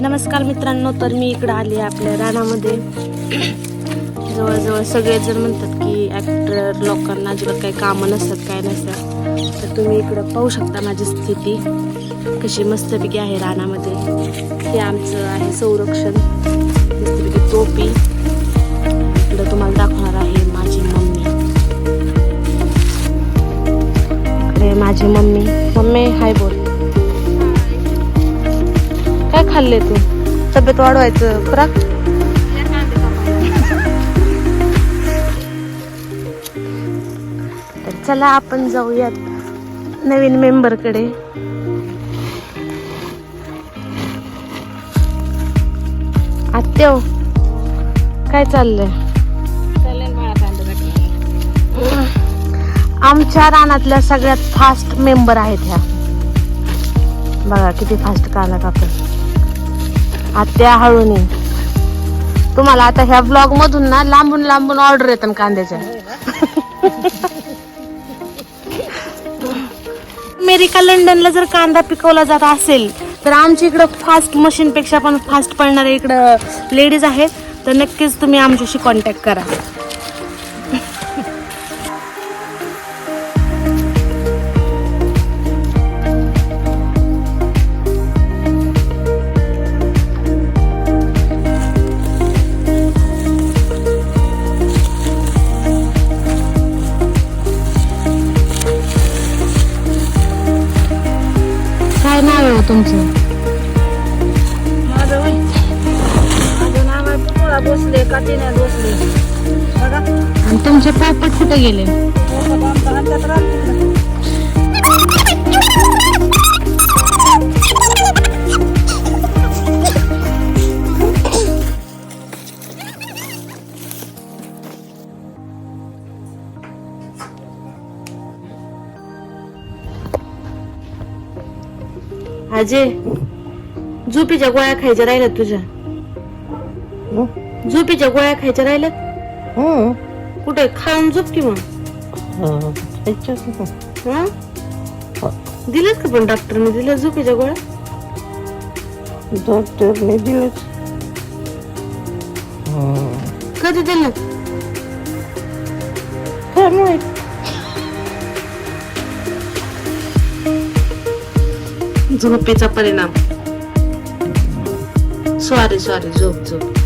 नमस्कार मित्रांनो तर मी इकडं आली आहे आपल्या रानामध्ये. जवळजवळ सगळेजण म्हणतात की ॲक्टर लोकांना अजिबात काही कामं नसतात काय नसतात. तर तुम्ही इकडं पाहू शकता माझी स्थिती. कशी मस्तपैकी आहे रानामध्ये. हे आमचं आहे संरक्षण. मस्तपैकी टोपी. इकडं तुम्हाला दाखवणार आहे माझी मम्मी. इकडे माझी मम्मी. मम्मी हाय बोल. खाल्ले तू? तब्येत वाढवायचं. खुराक तर चला आपण जाऊयात नवीन मेंबरकडे आत्यो काय चाललंय? आमच्या रानातल्या सगळ्यात फास्ट मेंबर आहेत ह्या. बघा किती फास्ट काला कापत आत्या हळूनी. तुम्हाला आता ह्या ब्लॉग मधून ना लांबून लांबून ऑर्डर येतात कांद्याच्या. अमेरिका लंडनला जर कांदा पिकवला जात असेल तर आमच्या इकडं फास्ट मशीन पेक्षा पण फास्ट पडणारे इकडं लेडीज आहेत. तर नक्कीच तुम्ही आमच्याशी कॉन्टॅक्ट करा. काय नाव आहे हो तुमचं. माझं वय. माझं नाव आहे पुतळा बसले काठीने बसले. बघा. आणि तुमचे पोपट कुठे गेले? हातात राहते अजय झोपीच्या गोळ्या खायच्या राहिल्यात तुझ्या. झोपीच्या गोळ्या खायच्या राहिल्यात? कुठे खाऊन झोप की मग? हा दिल्यात का? पण डॉक्टरने दिल्या झोपीच्या गोळ्या? डॉक्टरने दिलंच. कधी दिल्या काय माहीत? झोपेचा परिणाम सॉरी सॉरी झोप झोप